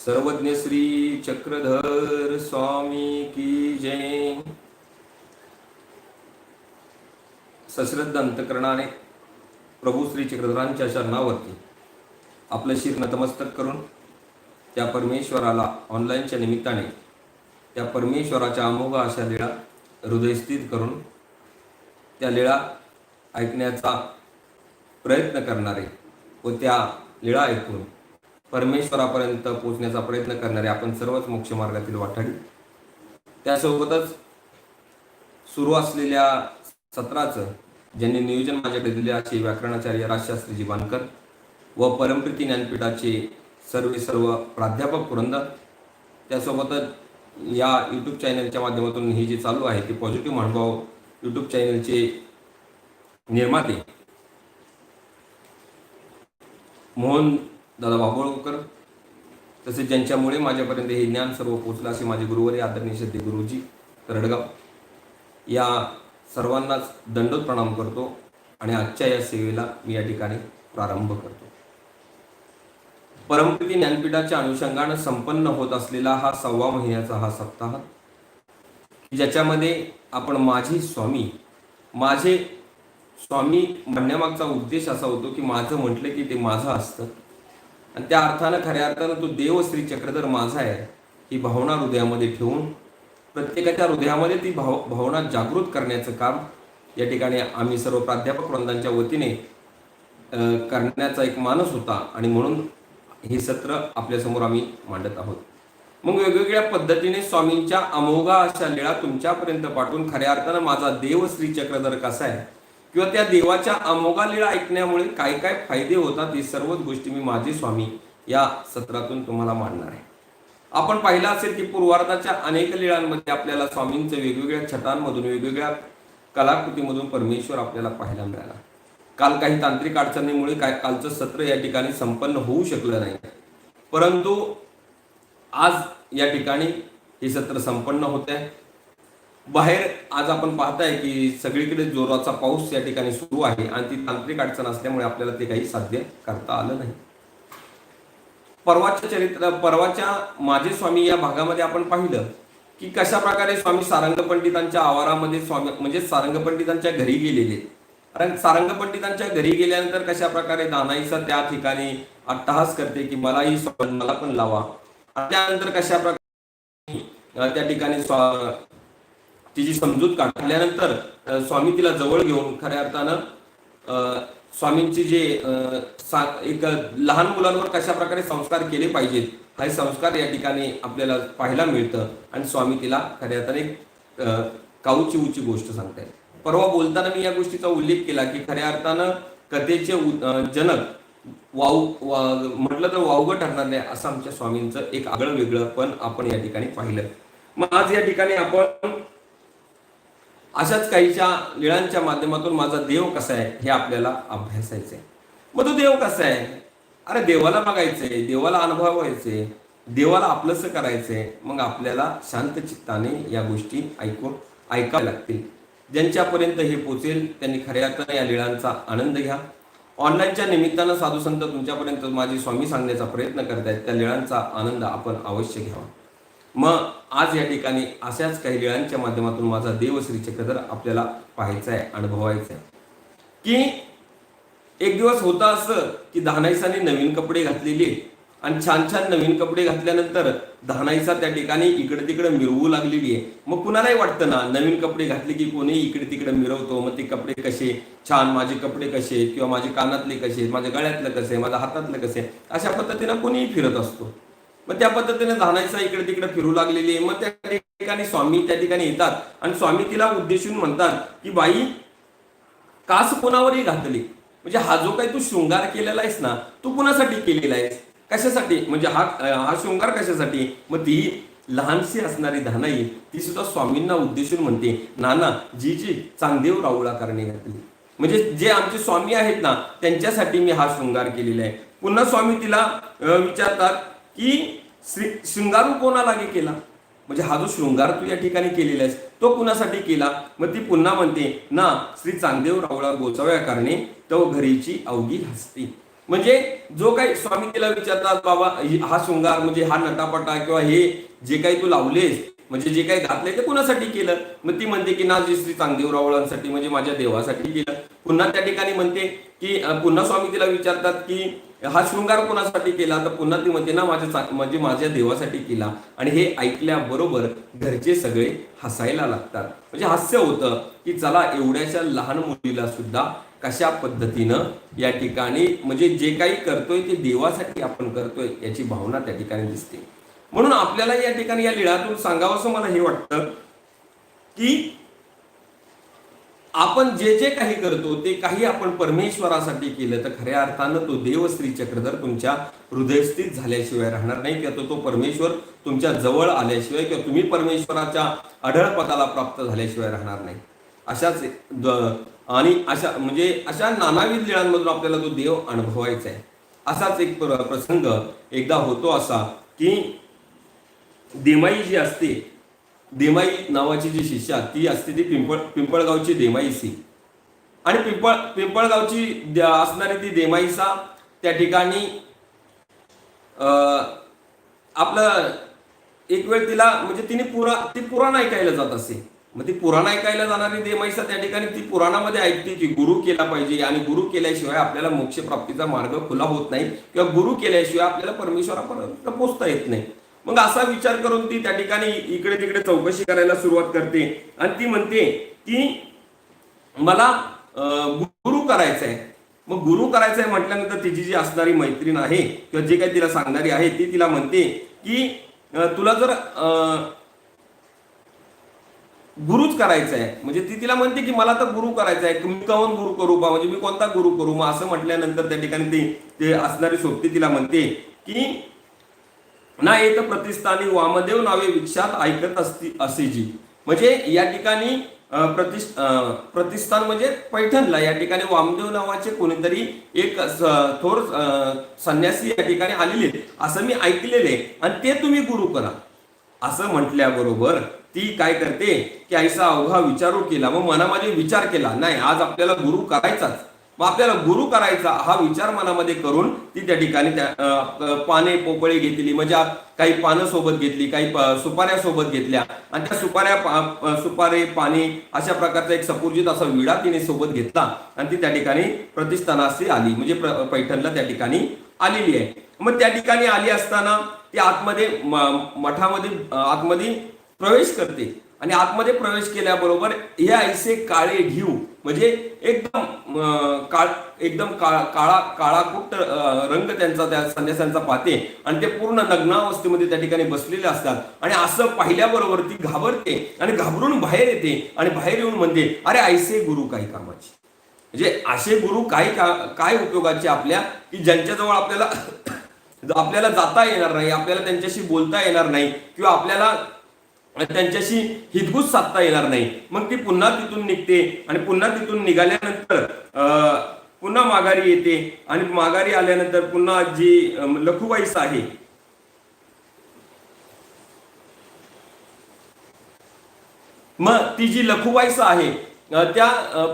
सर्वज्ञ श्री चक्रधर स्वामी की जय. सश्रद्ध अंतकरणाने प्रभू श्री चक्रधरांच्या शरणावरती आपलं शिर नतमस्तक करून त्या परमेश्वराला ऑनलाईनच्या निमित्ताने त्या परमेश्वराच्या अमोघ अशा लीळा हृदयस्थित करून त्या लीळा ऐकण्याचा प्रयत्न करणारे व त्या लीळा ऐकून परमेश्वरापर्यंत पोहोचण्याचा प्रयत्न करणारे आपण सर्वच मोक्ष मार्गातील वाटाडी त्यासोबतच सुरू असलेल्या सत्राचं ज्यांनी नियोजन माझ्याकडे दिले असे व्याकरणाचार्य राजशास्त्रीजी बानकर व परमप्रीती ज्ञानपीठाचे सर्व सर्व प्राध्यापक पुरंदर. त्यासोबतच या यूट्यूब चॅनलच्या माध्यमातून हे जे चालू आहे ते पॉझिटिव्ह महानुभाव यूट्यूब चॅनलचे निर्माते मोहन दादा वाघोळकर तसेच ज्यांच्यामुळे माझ्यापर्यंत हे ज्ञान सर्व पोचलं असे माझे गुरुवारी आदरणीय श्रद्धे गुरुजी तरडगाव. या सर्वांनाच दंडोत प्रणाम करतो आणि आजच्या या सेवेला मी या ठिकाणी प्रारंभ करतो. परमप्रिती ज्ञानपीठाच्या अनुषंगानं संपन्न होत असलेला हा सव्वा महिन्याचा हा सप्ताह की ज्याच्यामध्ये आपण माझे स्वामी माझे स्वामी म्हणण्यामागचा उद्देश असा होतो की माझं म्हटलं की ते माझं असतं. आणि त्या अर्थानं खऱ्या अर्थानं तो देव श्री चक्रधर माझा आहे ही भावना हृदयामध्ये ठेवून प्रत्येकाच्या हृदयामध्ये ती भाव भावना जागृत करण्याचं काम या ठिकाणी आम्ही सर्व प्राध्यापक वृंदांच्या वतीने करण्याचा एक मानस होता आणि म्हणून हे सत्र आपल्यासमोर आम्ही मांडत आहोत. मग वेगवेगळ्या पद्धतीने स्वामींच्या अमोघा अशा लीळा तुमच्यापर्यंत पाठवून खऱ्या अर्थानं माझा देव श्री चक्रधर कसा आहे किंवा त्या देवाच्या अमोघा लीळा ऐकण्यामुळे काय काय फायदे होतात ही सर्वच गोष्टी मी माझे स्वामी या सत्रातून तुम्हाला मांडणार आहे. आपण पाहिलं असेल की पूर्वार्धाच्या अनेक लीळांमध्ये आपल्याला स्वामींच्या वेगवेगळ्या छटांमधून वेगवेगळ्या कलाकृतीमधून परमेश्वर आपल्याला पाहायला मिळाला. काल काही तांत्रिक अडचणीमुळे काय कालचं सत्र या ठिकाणी संपन्न होऊ शकलं नाही. परंतु आज या ठिकाणी हे सत्र संपन्न होत आहे बाहेर आज आपण पाहताय की सगळीकडे जोराचा पाऊस या ठिकाणी सुरू आहे आणि ती तांत्रिक अडचण असल्यामुळे आपल्याला ते काही साध्य करता आलं नाही. परवाच्या चरित्र परवाच्या माझे स्वामी या भागामध्ये आपण पाहिलं की कशा प्रकारे स्वामी सारंग पंडितांच्या आवारामध्ये स्वामी म्हणजे सारंग पंडितांच्या घरी गेलेले. कारण सारंग पंडितांच्या घरी गेल्यानंतर कशा प्रकारे दानाईचा त्या ठिकाणी अट्टहास करते की मलाही मला पण लावा. त्यानंतर कशा प्रकारे त्या ठिकाणी तिची समजूत काढल्यानंतर स्वामी तिला जवळ घेऊन खऱ्या अर्थानं स्वामींची जे एक लहान मुलांवर कशा प्रकारे संस्कार केले पाहिजेत हे संस्कार या ठिकाणी आपल्याला पाहायला मिळतं. आणि स्वामी तिला खऱ्या अर्थाने काऊची उची गोष्ट सांगताय परवा बोलताना मी या गोष्टीचा उल्लेख केला की खऱ्या अर्थानं कथेचे जनक वाव वा- म्हटलं तर वावगं ठरणार नाही असं आमच्या स्वामींचं एक आगळं वेगळं पण आपण या ठिकाणी पाहिलं. मग आज या ठिकाणी आपण अशाच काहीच्या लीळांच्या माध्यमातून माझा देव कसा आहे हे आपल्याला अभ्यासायचं आहे मग तो देव कसा आहे? अरे देवाला बघायचंय देवाला अनुभवायचंय देवाला आपलंसं करायचंय मग आपल्याला शांत चित्ताने या गोष्टी ऐकून ऐकाव्या लागतील. ज्यांच्यापर्यंत हे पोचेल त्यांनी खऱ्या अर्थानं या लीळांचा आनंद घ्या. ऑनलाईनच्या निमित्तानं साधू संत तुमच्यापर्यंत माझे स्वामी सांगण्याचा प्रयत्न करतायत त्या लीळांचा आनंद आपण अवश्य घ्यावा. मग आज या ठिकाणी अशाच काही लिळांच्या माध्यमातून माझा देवश्री चक्रधर आपल्याला पाहायचा आहे अनुभवायचा आहे की एक दिवस होता असं की दहानाईसाने नवीन कपडे घातलेले आणि छान छान नवीन कपडे घातल्यानंतर दहानाईसा त्या ठिकाणी इकडे तिकडे मिरवू लागलेली आहे. मग कुणालाही वाटतं ना नवीन कपडे घातले की कोणीही इकडे तिकडे मिरवतो मग ते कपडे कसे? छान माझे कपडे कसे? किंवा माझे कानातले कसे? माझ्या गळ्यातलं कसे? माझ्या हातातलं कसे? आहे अशा पद्धतीनं कोणीही फिरत असतो. मग त्या पद्धतीने धानाईसा इकडे तिकडे फिरू लागलेली आहे. मग त्या ठिकाणी स्वामी त्या ठिकाणी येतात. आणि स्वामी तिला उद्देशून म्हणतात की बाई कास कोणावरही घातली? म्हणजे हा जो काही तू शृंगार केलेला आहेस ना तू कुणासाठी केलेला आहेस? कशासाठी? म्हणजे हा हा शृंगार कशासाठी? मग ती लहानशी असणारी धानाई ती सुद्धा स्वामींना उद्देशून म्हणते नाना जी जी चांगदेव राऊळा करणे घातली. म्हणजे जे आमचे स्वामी आहेत ना त्यांच्यासाठी मी हा शृंगार केलेला आहे. पुन्हा स्वामी तिला विचारतात की श्री शृंगारू कोणालागी केला? म्हणजे हा जो शृंगार तू या ठिकाणी केलेला आहेस तो कुणासाठी केला? मग ती पुन्हा म्हणते ना श्री चांगदेव रावळा गोचाव्या कारणे तो घरीची अवघी हसते. म्हणजे जो काही स्वामी तिला विचारतात बाबा हा शृंगार म्हणजे हा नटापटा किंवा हे जे काही तू लावलेस म्हणजे जे काही घातलंय ते कुणासाठी केलं? मग ती म्हणते की ना जी श्री चांगदेवरावळांसाठी म्हणजे माझ्या देवासाठी केलं. पुन्हा त्या ठिकाणी म्हणते की पुन्हा स्वामी तिला विचारतात की हा शृंगार कोणासाठी केला? तर पुन्हा ती म्हणते ना माझ्या म्हणजे माझ्या देवासाठी केला. आणि हे ऐकल्याबरोबर घरचे सगळे हसायला लागतात. म्हणजे हास्य होतं की चला एवढ्याशा लहान मुलीला सुद्धा कशा पद्धतीनं या ठिकाणी म्हणजे जे काही करतोय ते देवासाठी आपण करतोय याची भावना त्या ठिकाणी दिसते. म्हणून आपल्याला या ठिकाणी या लिळातून सांगावं असं मला हे वाटतं की आपण जे जे काही करतो ते काही आपण परमेश्वरासाठी केलं तर खऱ्या अर्थानं तो देव श्री चक्रधर तुमच्या हृदयस्थित झाल्याशिवाय राहणार नाही किंवा तो तो परमेश्वर तुमच्या जवळ आल्याशिवाय किंवा तुम्ही परमेश्वराच्या अढळपदाला प्राप्त झाल्याशिवाय राहणार नाही. अशाच द- आणि अशा म्हणजे अशा नानाविध लिळांमधून आपल्याला तो देव अनुभवायचा आहे. असाच एक प्र- प्रसंग एकदा होतो असा की देमाई जी असते देमाई नावाची जी शिष्या ती असते ती पिंपळ पिंपळगावची देमाईसी. आणि पिंपळ पिंपळगावची असणारी ती देमाईसा त्या ठिकाणी आपलं एक वेळ तिला म्हणजे तिने पुरा ती पुराण ऐकायला जात असे. मग ती पुराण ऐकायला जाणारी देमाईसा त्या ठिकाणी ती पुराणामध्ये ऐकते की गुरु केला पाहिजे. आणि गुरु केल्याशिवाय आपल्याला मोक्ष प्राप्तीचा मार्ग खुला होत नाही. किंवा गुरु केल्याशिवाय आपल्याला परमेश्वरापर्यंत पोचता येत नाही. मग असा विचार करून ती त्या ठिकाणी इकडे तिकडे चौकशी करायला सुरुवात करते. आणि ती म्हणते की मला गुरु करायचं आहे मग गुरु करायचं आहे म्हटल्यानंतर तिची जी असणारी मैत्रीण आहे किंवा जे काही तिला सांगणारी आहे ती तिला म्हणते की तुला जर गुरुच करायचं आहे म्हणजे ती तिला म्हणते की मला तर गुरु करायचं आहे मी कवन गुरु करू बा? म्हणजे मी कोणता गुरु करू? मग असं म्हटल्यानंतर त्या ठिकाणी ती ते असणारी सोबती तिला म्हणते की ना येत प्रतिष्ठानी वामदेव नावे विक्षात ऐकत असती असे जी म्हणजे या ठिकाणी प्रतिष्ठान म्हणजे पैठणला. या ठिकाणी वामदेव नावाचे कोणीतरी एक थोर संन्यासी या ठिकाणी आलेले असं मी ऐकलेले आणि ते तुम्ही गुरु करा. असं म्हटल्याबरोबर ती काय करते की ऐसा अवघा विचारू केला. मग मनामध्ये विचार केला नाही आज आपल्याला गुरु करायचाच. मग आपल्याला गुरु करायचा हा विचार मनामध्ये करून ती त्या ठिकाणी त्या पाने पोपळे घेतली. म्हणजे काही पानं सोबत घेतली काही सुपाऱ्या सोबत घेतल्या. आणि त्या सुपाऱ्या पा- सुपारे पाने अशा प्रकारचा एक सपूर्जित असा विडा तिने सोबत घेतला. आणि ती त्या ठिकाणी प्रतिष्ठानाशी आली. म्हणजे पैठणला त्या ठिकाणी आलेली आहे. मग त्या ठिकाणी आली असताना ती आतमध्ये मठामध्ये आतमध्ये प्रवेश करते. आणि आतमध्ये प्रवेश केल्याबरोबर हे ऐसे काळे घेऊ म्हणजे एकदम काळ एकदम काळा काळा काळाकुट्ट रंग त्यांचा त्या संन्यासांचा पाहते आणि ते पूर्ण नग्नावस्थेमध्ये त्या ठिकाणी बसलेले असतात. आणि असं पाहिल्याबरोबर ती घाबरते आणि घाबरून बाहेर येते आणि बाहेर येऊन म्हणते अरे ऐसे गुरु काही कामाचे. म्हणजे असे गुरु काही का काय उपयोगाचे आपल्या की ज्यांच्याजवळ आपल्याला आपल्याला जाता येणार नाही आपल्याला त्यांच्याशी बोलता येणार नाही किंवा आपल्याला त्यांच्याशी हितगुज साधता येणार नाही. मग ती पुन्हा तिथून निघते आणि पुन्हा तिथून निघाल्यानंतर अं, पुन्हा माघारी येते आणि माघारी आल्यानंतर पुन्हा जी अं, लखुबाईस आहे मग ती जी लखुबाईस आहे त्या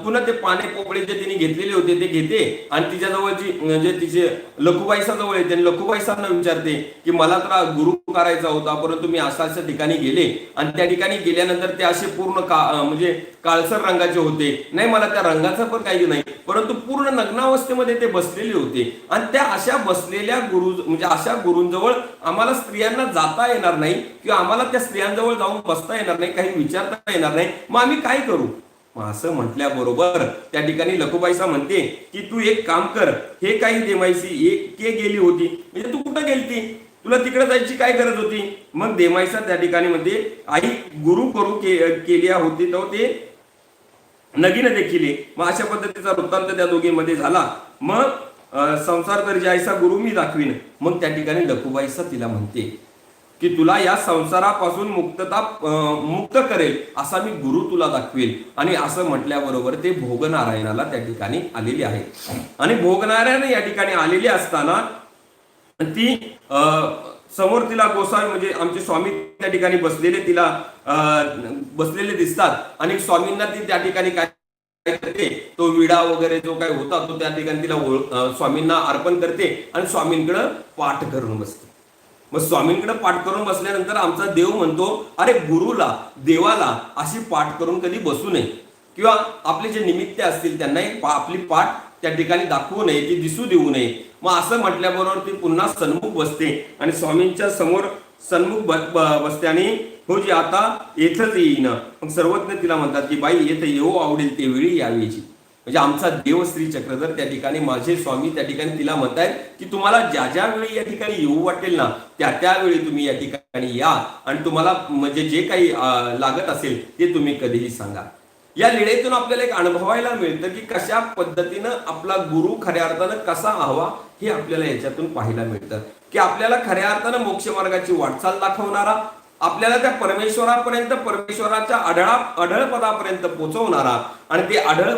पुन्हा ते पाने पोपळे जे तिने घेतलेले होते ते घेते. आणि तिच्याजवळची म्हणजे तिचे लखुबाईसा जवळ येते. आणि लखुबाईसांना विचारते की मला तर गुरु करायचा होता परंतु मी अशा अशा ठिकाणी गेले. आणि त्या ठिकाणी गेल्यानंतर ते असे पूर्ण का म्हणजे काळसर रंगाचे होते. नाही मला त्या रंगाचं पण काही नाही. परंतु पूर्ण नग्नावस्थेमध्ये ते बसलेले होते. आणि त्या अशा बसलेल्या गुरु म्हणजे अशा गुरूंजवळ आम्हाला स्त्रियांना जाता येणार नाही. किंवा आम्हाला त्या स्त्रियांजवळ जाऊन बसता येणार नाही. काही विचारता येणार नाही. मग आम्ही काय करू? असं म्हटल्याबरोबर त्या ठिकाणी लखुबाईसा म्हणते की तू एक काम कर हे काही देमाईसी एक के गेली होती. म्हणजे तू कुठं गेलती? तुला तिकडे जायची काय गरज होती? मग देमाईसा त्या ठिकाणी म्हणते आई गुरु करू के केल्या होती तर ते नगीन देखील मग अशा पद्धतीचा वृत्तांत त्या दोघींमध्ये झाला. मग संसार तर जायचा गुरु मी दाखवीन. मग त्या ठिकाणी लखुबाईसा तिला म्हणते की तुला या संसारापासून मुक्तता मुक्त करेल असा मी गुरु तुला दाखवेल आणि असं म्हटल्याबरोबर ते भोगनारायणाला त्या ठिकाणी आलेले आहे. आणि भोगनारायण या ठिकाणी आलेले असताना ती अं, समोर तिला गोसावी म्हणजे आमचे स्वामी त्या ठिकाणी बसलेले तिला बसलेले दिसतात. आणि स्वामींना ती त्या ठिकाणी काय करते तो विडा वगैरे जो काही होता तो त्या ठिकाणी तिला स्वामींना अर्पण करते आणि स्वामींकडे पाठ करून बसते. मग स्वामींकडे पाठ करून बसल्यानंतर आमचा देव म्हणतो अरे गुरुला देवाला अशी पाठ करून कधी बसू नये. किंवा आपले जे निमित्त असतील त्यांना एक पा- आपली पाठ त्या ठिकाणी दाखवू नये ती दिसू देऊ नये. मग असं म्हटल्याबरोबर ती पुन्हा सन्मुख बसते आणि स्वामींच्या समोर सन्मुख बसते आणि हो जी आता येथच येईन. मग सर्वज्ञ तिला म्हणतात की बाई येथे येऊ आवडेल ते वेळी यावेची म्हणजे आमचा देव श्री चक्रधर त्या ठिकाणी माझे स्वामी त्या ठिकाणी तिला म्हणतायत की तुम्हाला ज्या ज्या वेळी या ठिकाणी येऊ वाटेल ना त्या त्यावेळी तुम्ही या ठिकाणी या. आणि तुम्हाला म्हणजे जे काही लागत असेल ते तुम्ही कधीही सांगा. या लिळेतून आपल्याला एक अनुभवायला मिळतं की कशा पद्धतीनं आपला गुरु खऱ्या अर्थानं कसा हवा हे आपल्याला याच्यातून पाहायला मिळतं. की आपल्याला खऱ्या अर्थानं मोक्ष मार्गाची वाटचाल दाखवणारा आपल्याला त्या परमेश्वरापर्यंत परमेश्वराच्या अढळा अढळ पदापर्यंत पोहोचवणारा आणि ते अढळ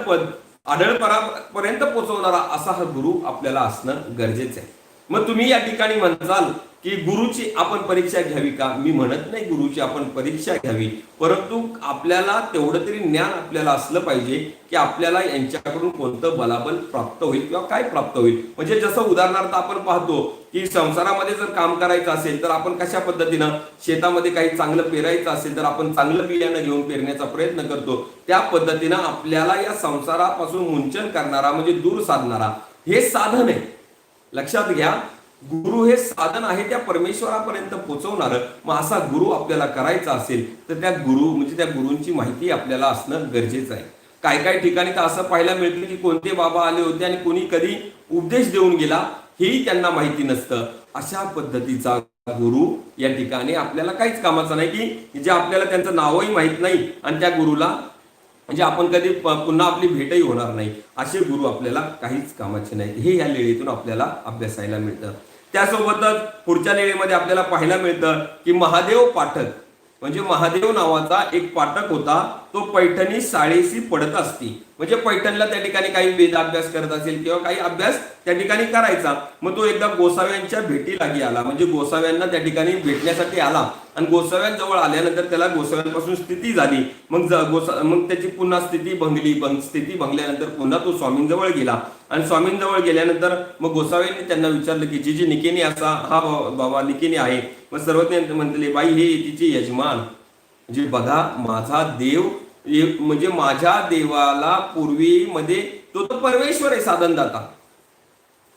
आढळपरापर्यंत अढळ पोहोचवणारा असा हा गुरु आपल्याला असणं गरजेचं आहे. मग तुम्ही या ठिकाणी म्हणताल की गुरुची आपण परीक्षा घ्यावी का? मी म्हणत नाही गुरुची आपण परीक्षा घ्यावी परंतु आपल्याला तेवढं तरी ज्ञान आपल्याला असलं पाहिजे की आपल्याला यांच्याकडून कोणतं बलाबल प्राप्त होईल किंवा काय प्राप्त होईल. म्हणजे जसं उदाहरणार्थ आपण पाहतो की संसारामध्ये जर काम करायचं असेल तर आपण कशा पद्धतीनं शेतामध्ये काही चांगलं पेरायचं असेल तर आपण चांगलं बियाणं घेऊन पेरण्याचा प्रयत्न करतो. त्या पद्धतीनं आपल्याला या संसारापासून मुंचन करणारा म्हणजे दूर साधणारा हे साधन आहे. लक्षात घ्या गुरु हे साधन आहे त्या परमेश्वरापर्यंत पोहोचवणार मग असा गुरु आपल्याला करायचा असेल तर त्या गुरु म्हणजे त्या गुरूंची माहिती आपल्याला असणं गरजेचं आहे. काय काय ठिकाणी तर असं पाहायला मिळतं की कोणते बाबा आले होते आणि कोणी कधी उपदेश देऊन गेला हेही त्यांना माहिती नसतं. अशा पद्धतीचा गुरु या ठिकाणी आपल्याला काहीच कामाचा नाही की जे आपल्याला त्यांचं नावही माहीत नाही आणि त्या गुरुला म्हणजे आपण कधी पुन्हा आपली भेटही होणार नाही. असे गुरु आपल्याला काहीच कामाचे नाहीत. हे या लेळीतून आपल्याला अभ्यासायला मिळतं. त्यासोबतच पुढच्या लेळीमध्ये आपल्याला पाहायला मिळतं की महादेव पाठक म्हणजे महादेव नावाचा एक पाठक होता. तो पैठणी साळीशी पडत असती. म्हणजे पैठणला त्या ठिकाणी काही वेद अभ्यास करत असेल किंवा काही अभ्यास त्या ठिकाणी करायचा. मग तो एकदा गोसाव्यांच्या भेटीलागी आला. म्हणजे गोसाव्यांना त्या ठिकाणी भेटण्यासाठी आला. आणि गोसाव्यांजवळ आल्यानंतर त्याला गोसाव्यांपासून स्थिती झाली. मग गोसा मग त्याची पुन्हा स्थिती भंगली. भंग स्थिती भंगल्यानंतर पुन्हा तो स्वामींजवळ गेला. आणि स्वामींजवळ गेल्यानंतर मग गोसाव्यांनी त्यांना विचारलं की जी जी निकेनी असा हा बाबा निकेनी आहे. मग सर्वज्ञ म्हणले बाई हे तिचे यजमान. म्हणजे बघा माझा देव म्हणजे माझ्या देवाला पूर्वीमध्ये तो तो परमेश्वर आहे साधनदाता.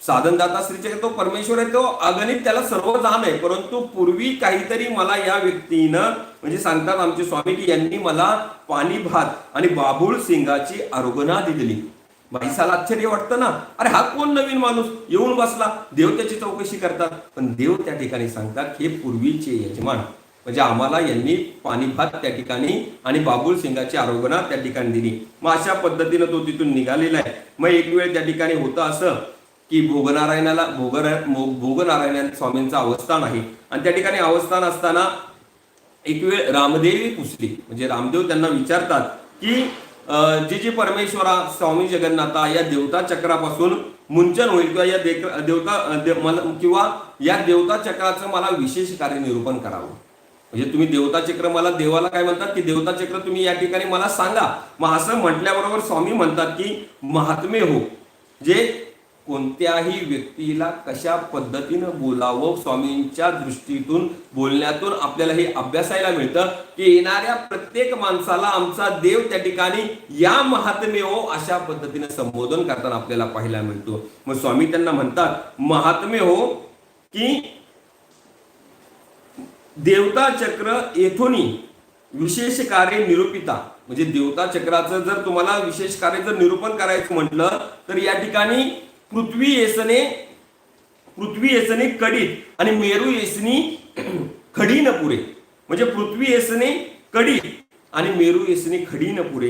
साधनदाता श्रीचक्र तो परमेश्वर आहे तो अगणित त्याला सर्व जाण आहे. परंतु पूर्वी काहीतरी मला या व्यक्तीनं म्हणजे सांगतात आमचे स्वामी की यांनी मला पाणी भात आणि बाबुळ सिंगाची आरोग्यना दिली बाईसाला आश्चर्य वाटतं ना अरे हा कोण नवीन माणूस? येऊन बसला. देव त्याची चौकशी करतात. पण देव त्या ठिकाणी सांगतात हे पूर्वीचे यजमान. म्हणजे आम्हाला यांनी पाणीभात त्या ठिकाणी आणि बाबुल सिंगाची आरोग्यना त्या ठिकाणी दिली. मग अशा पद्धतीनं तो तिथून निघालेला आहे. मग एक वेळ त्या ठिकाणी होतं असं की भोगनारायणाला भोगर भोगनारायण स्वामींचं अवस्थान आहे. आणि त्या ठिकाणी अवस्थान असताना एक वेळ रामदेवी पुसली. म्हणजे रामदेव त्यांना विचारतात की जी जी परमेश्वरा स्वामी जगन्नाथा या देवता चक्रापासून मुंचन होईल किंवा या देवता दे- मला किंवा या देवता चक्राचं मला विशेष कार्य निरूपण करावं. म्हणजे तुम्ही देवता चक्र मला देवाला काय म्हणतात की देवता चक्र तुम्ही या ठिकाणी मला सांगा. मग असं म्हटल्याबरोबर स्वामी म्हणतात की महात्मे हो. जे कोणत्याही व्यक्तीला कशा पद्धतीनं बोलावं स्वामींच्या दृष्टीतून बोलण्यातून आपल्याला हे अभ्यासायला मिळतं की येणाऱ्या प्रत्येक माणसाला आमचा देव त्या ठिकाणी या महात्मे हो अशा पद्धतीने संबोधन करताना आपल्याला पाहायला मिळतो. मग स्वामी त्यांना म्हणतात महात्मे हो की देवता चक्र येथोनी विशेष कार्य निरूपिता. म्हणजे देवता चक्राचं जर तुम्हाला विशेष कार्य जर निरूपण करायचं म्हटलं तर या ठिकाणी पृथ्वी येसने पृथ्वी येसने कडीत आणि मेरू येसनी खडी न पुरे म्हणजे पृथ्वी येसने कडीत आणि मेरू येसने खडी न पुरे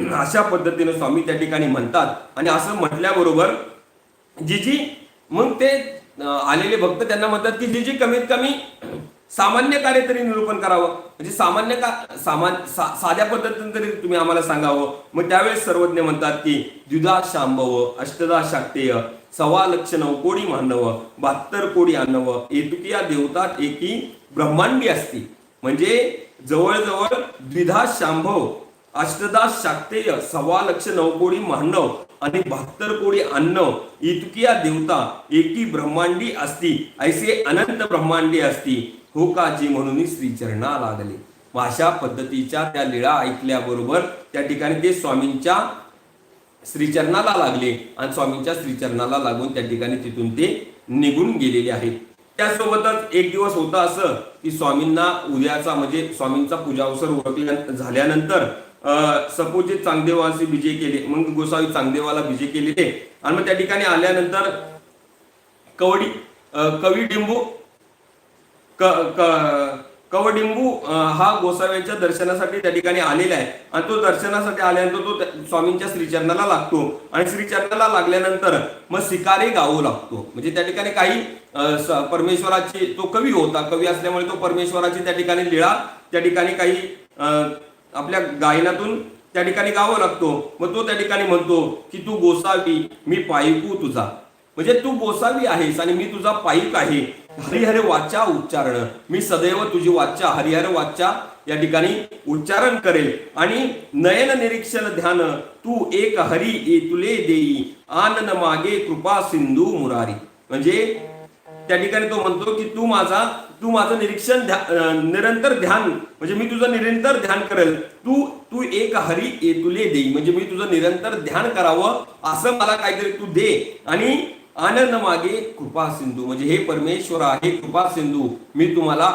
अशा पद्धतीने स्वामी त्या ठिकाणी म्हणतात. आणि असं म्हटल्याबरोबर जी जी मग ते आलेले भक्त त्यांना म्हणतात की जी जी कमीत कमी सामान्य कार्य तरी निरूपण करावं. म्हणजे सामान्य का सामान सा- साध्या पद्धतीने तरी तुम्ही आम्हाला सांगावं. मग त्यावेळेस सर्वज्ञ म्हणतात की द्विधा शांभव अष्टदा शाक्तेय सव्वा लक्ष नवकोडी मानव बहात्तर कोडी आणव एतुकिया देवतात एकी ब्रह्मांडी असती. म्हणजे जवळजवळ द्विधा शांभव अष्टदा शाक्तेय सव्वा लक्ष नवकोडी मानव आणि बहात्तर कोडी अन्न इतकिया देवता एकी ब्रह्मांडी असती. ऐसे अनंत ब्रह्मांडी असती. हो काजी म्हणून श्रीचरणा लागले. मग अशा पद्धतीच्या त्या लीळा ऐकल्याबरोबर त्या ठिकाणी ते स्वामींच्या श्रीचरणाला लागले आणि स्वामींच्या श्रीचरणाला लागून त्या ठिकाणी तिथून ते निघून गेलेले आहेत. त्यासोबतच एक दिवस होता असं की स्वामींना उद्याचा म्हणजे स्वामींचा पूजा अवसर ओळखल्या झाल्यानंतर अं, सपोजे चांगदेवाचे विजय केले मग गोसावी चांगदेवाला विजय केलेले. आणि मग त्या ठिकाणी आल्यानंतर कवडी कवी डिंबू क कवडिंबू हा गोसाव्यांच्या दर्शनासाठी त्या ठिकाणी आलेला आहे. आणि तो दर्शनासाठी आल्यानंतर तो स्वामींच्या श्रीचरणाला लागतो. आणि श्रीचरणाला लागल्यानंतर मग सिकारे गावू लागतो. म्हणजे त्या ठिकाणी काही परमेश्वराची तो कवी होता. कवी असल्यामुळे तो परमेश्वराची त्या ठिकाणी लीळा त्या ठिकाणी काही आपल्या गायनातून त्या ठिकाणी गावं लागतो. मग तो त्या ठिकाणी म्हणतो की तू गोसावी मी पायकू तुझा. म्हणजे तू गोसावी आहेस आणि मी तुझा पाईक आहे. हरिहर वाचा उच्चारण. मी सदैव तुझी वाचा. हरिहर वाचा या ठिकाणी उच्चारण करेल. आणि नयन निरीक्षण ध्यान. तू एक हरी ए तुले देई. आनन मागे कृपा सिंधू मुरारी. म्हणजे त्या ठिकाणी तो म्हणतो की तू माझा तू माझं निरीक्षण निरंतर ध्यान. म्हणजे मी तुझं निरंतर ध्यान करेल. तू तू एक हरी ए तुले देई. म्हणजे मी तुझं निरंतर ध्यान करावं. असं मला काहीतरी तू दे. आणि आनंद मागे कृपा सिंधू. म्हणजे हे परमेश्वर आहे कृपा सिंधू. मी तुम्हाला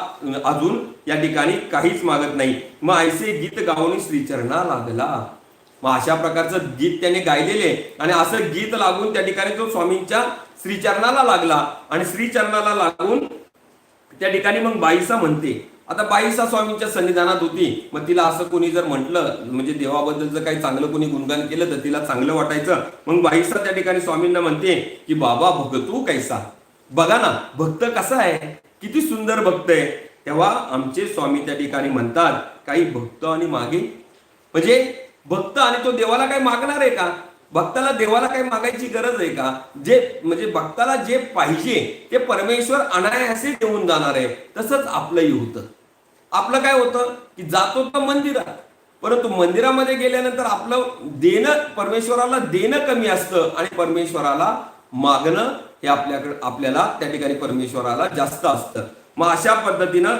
अजून या ठिकाणी काहीच मागत नाही. मग ऐसे गीत गाऊन श्रीचरणा लागला. मग अशा प्रकारचं गीत त्याने गायलेले आणि असं गीत लागून त्या ठिकाणी तो स्वामींच्या श्रीचरणाला लागला. आणि श्रीचरणाला लागून त्या ठिकाणी मग बाईसा म्हणते आता बाईसा स्वामींच्या संविधानात होती मग तिला असं कोणी जर म्हटलं म्हणजे देवाबद्दल जर काही चांगलं कोणी गुणगान केलं तर तिला चांगलं वाटायचं. मग बाईसा त्या ठिकाणी स्वामींना म्हणते की बाबा भगतू कैसा? बघा ना भक्त कसा आहे? किती सुंदर भक्त आहे. तेव्हा आमचे स्वामी त्या ठिकाणी म्हणतात काही भक्त आणि मागे. म्हणजे भक्त आणि तो देवाला काही मागणार आहे का? भक्ताला देवाला काही मागायची गरज आहे का? जे म्हणजे भक्ताला जे पाहिजे ते परमेश्वर अनायासे देऊन जाणार आहे. तसंच आपलंही होतं. आपलं काय होतं? की जातो तर मंदिरात. परंतु मंदिरामध्ये गेल्यानंतर आपलं देणं परमेश्वराला देणं कमी असतं आणि परमेश्वराला मागणं हे आपल्याकडे आपल्याला त्या ठिकाणी परमेश्वराला जास्त असतं. मग अशा पद्धतीनं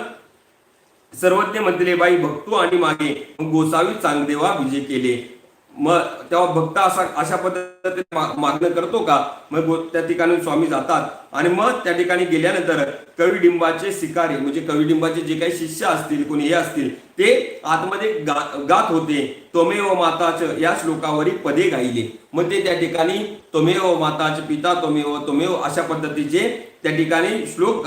सर्वज्ञ मंत्रे बाई भक्तो आणि मागे गोसावी चांगदेवा विजय केले. मग तेव्हा भक्त असा अशा पद्धतीने मागणं करतो का? मग त्या ठिकाणी स्वामी जातात. आणि मग त्या ठिकाणी गेल्यानंतर कविडिंबाचे शिकारी म्हणजे कविडिंबाचे जे काही शिष्य असतील कोणी हे असतील ते आतमध्ये गा- गात होते. तोमेव माताच या श्लोकावरील पदे गायले. मग ते त्या ठिकाणी तोमेव माताच पिता तोमेव तोमेव अशा पद्धतीचे त्या ठिकाणी श्लोक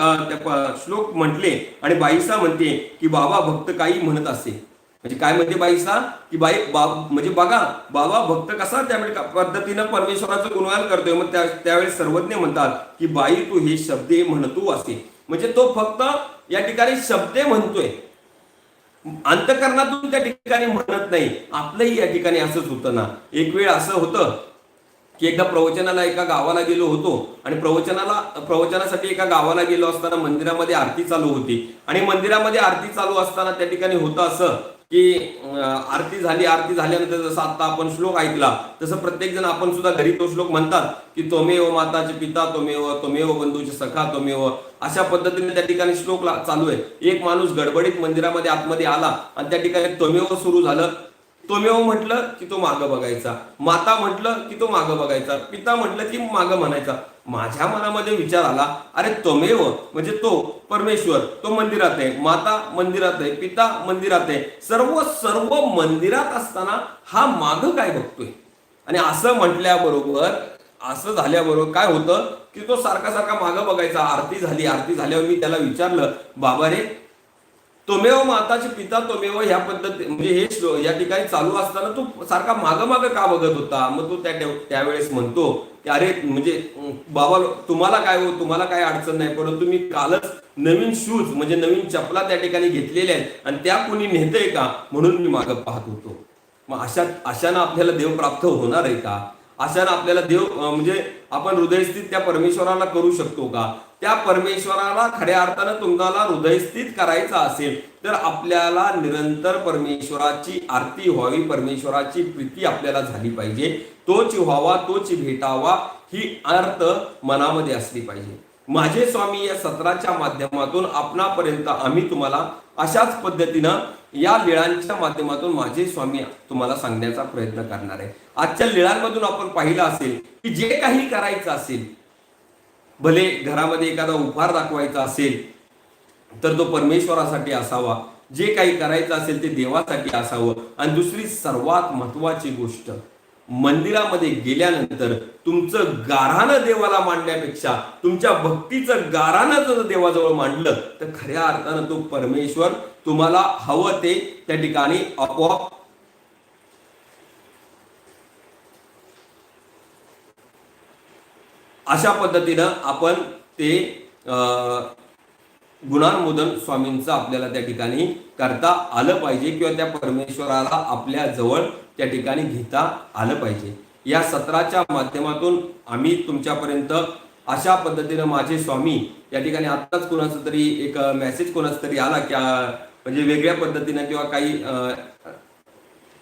श्लोक म्हटले. आणि बाईसा म्हणते की बाबा भक्त काही म्हणत असे. म्हणजे काय म्हणते बाईसा की बाई बा म्हणजे बघा बाबा भक्त कसा त्यावेळी पद्धतीनं परमेश्वराचं गुणगान करतोय? मग त्या त्यावेळेस सर्वज्ञ म्हणतात की बाई तू हे शब्दे म्हणतो असे. म्हणजे तो फक्त या ठिकाणी शब्दे म्हणतोय. अंतकरणातून त्या ठिकाणी म्हणत नाही. आपलंही या ठिकाणी असंच होतं ना. एक वेळ असं होतं की एकदा प्रवचनाला एका गावाला गेलो होतो आणि प्रवचनाला प्रवचनासाठी एका गावाला गेलो असताना मंदिरामध्ये आरती चालू होती. आणि मंदिरामध्ये आरती चालू असताना त्या ठिकाणी होतं असं की आरती झाली आरती झाल्यानंतर जसं आता आपण श्लोक ऐकला तसं प्रत्येक जण आपण सुद्धा घरी तो श्लोक म्हणतात की तोमेव माताचे पिता तोमेव तोमेव बंधूचे सखा तोमेव. अशा पद्धतीने त्या ठिकाणी श्लोक चालू आहे. एक माणूस गडबडीत मंदिरामध्ये आतमध्ये आला आणि त्या ठिकाणी तोमेव सुरू झालं. तोमेव म्हटलं की तो मागं बघायचा. माता म्हटलं की तो मागं बघायचा. पिता म्हटलं की मागं म्हणायचा. माझ्या मनामध्ये विचार आला अरे तोमेव म्हणजे तो परमेश्वर तो मंदिरात आहे माता मंदिरात आहे पिता मंदिरात आहे सर्व सर्व मंदिरात असताना हा माग काय बघतोय? आणि असं म्हटल्याबरोबर असं झाल्याबरोबर काय होतं की तो सारखा सारखा मागं बघायचा. आरती झाली आरती झाल्यावर मी त्याला विचारलं बाबा रे तोमेव माताचे पिता तोमेव ह्या पद्धती म्हणजे हे या ठिकाणी चालू असताना तो सारखा मागं मागं का बघत होता? मग तो त्या त्यावेळेस म्हणतो की अरे म्हणजे बाबा तुम्हाला काय हो तुम्हाला काय अडचण नाही परंतु मी कालच नवीन शूज म्हणजे नवीन चपला त्या ठिकाणी घेतलेल्या आहेत आणि त्या कोणी नेतय का? म्हणून मी मागं पाहत होतो. मग अशा अशानं आपल्याला देव प्राप्त होणार आहे का? अशानं आपल्याला देव म्हणजे आपण हृदयस्थित त्या परमेश्वराला करू शकतो का? त्या परमेश्वराला खऱ्या अर्थानं तुम्हाला हृदयस्थित करायचं असेल तर आपल्याला निरंतर परमेश्वराची आरती व्हावी परमेश्वराची प्रीती आपल्याला झाली पाहिजे. तोच व्हावा तोच भेटावा ही अर्थ मनामध्ये असली पाहिजे. माझे स्वामी या सत्राच्या माध्यमातून आपणापर्यंत आम्ही तुम्हाला अशाच पद्धतीनं या लिळांच्या माध्यमातून माझे स्वामी तुम्हाला सांगण्याचा प्रयत्न करणार आहे. आजच्या लिळांमधून आपण पाहिलं असेल की जे काही करायचं असेल भले घरामध्ये एखादा उपहार दाखवायचा असेल तर तो परमेश्वरासाठी असावा. जे काही करायचं असेल ते देवासाठी असावं. आणि दुसरी सर्वात महत्वाची गोष्ट मंदिरामध्ये गेल्यानंतर तुमचं गारानं देवाला मांडण्यापेक्षा तुमच्या भक्तीचं गारानं जर देवाजवळ मांडलं तर खऱ्या अर्थानं तो परमेश्वर तुम्हाला हवं ते त्या ठिकाणी आपोआप अशा पद्धतीनं आपण ते अं, गुणांमोदन स्वामींचं आपल्याला त्या ठिकाणी करता आलं पाहिजे किंवा त्या परमेश्वराला आपल्या जवळ त्या ठिकाणी घेता आलं पाहिजे. या सत्राच्या माध्यमातून आम्ही तुमच्यापर्यंत अशा पद्धतीनं माझे स्वामी या ठिकाणी आत्ताच कोणाचा तरी एक मेसेज कोणाचा तरी आला की म्हणजे वेगळ्या पद्धतीनं किंवा काही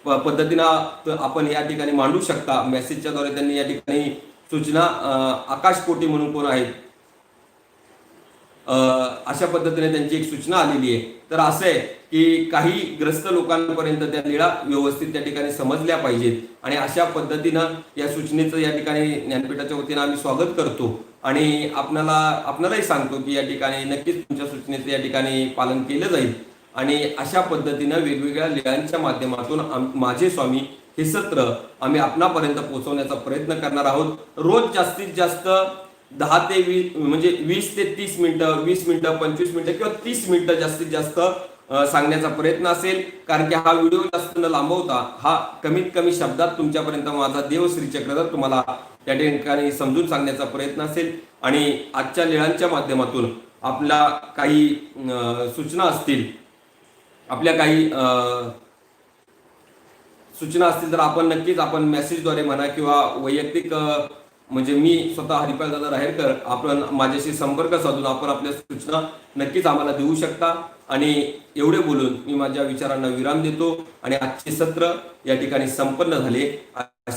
पद्धतीनं आपण या ठिकाणी मांडू शकता. मेसेजच्या द्वारे त्यांनी या ठिकाणी सूचना अं, आकाश कोटी म्हणून कोण आहेत? अशा पद्धतीने त्यांची एक सूचना आलेली आहे. तर असं आहे की काही ग्रस्त लोकांपर्यंत त्या लीळा व्यवस्थित त्या ठिकाणी समजल्या पाहिजेत. आणि अशा पद्धतीनं या सूचनेचं या ठिकाणी ज्ञानपीठाच्या वतीनं आम्ही स्वागत करतो. आणि आपणाला आपणालाही सांगतो की या ठिकाणी नक्कीच तुमच्या सूचनेचं या ठिकाणी पालन केलं जाईल. आणि अशा पद्धतीनं वेगवेगळ्या लिळांच्या माध्यमातून माझे स्वामी हे सत्र आम्ही आपणापर्यंत पोहोचवण्याचा प्रयत्न करणार आहोत. रोज जास्तीत जास्त दहा ते वीस म्हणजे वीस ते तीस मिनिटं वीस मिनिटं पंचवीस मिनिटं किंवा तीस मिनिटं जास्तीत जास्त सांगण्याचा प्रयत्न असेल. कारण की हा व्हिडिओ जास्त न लांबवता हा कमीत कमी शब्दात तुमच्यापर्यंत माझा देव श्री चक्रधर तुम्हाला त्या ठिकाणी समजून सांगण्याचा प्रयत्न असेल. आणि आजच्या लिळांच्या माध्यमातून आपल्या काही सूचना असतील आपल्या काही सूचना असतील तर आपण नक्कीच आपण मेसेजद्वारे म्हणा किंवा वैयक्तिक म्हणजे मी स्वतः हरिपाल दादा राहेरकर आपण माझ्याशी संपर्क साधून आपण आपल्या सूचना नक्कीच आम्हाला देऊ शकता. आणि एवढे बोलून मी माझ्या विचारांना विराम देतो. आणि आजचे सत्र या ठिकाणी संपन्न झाले.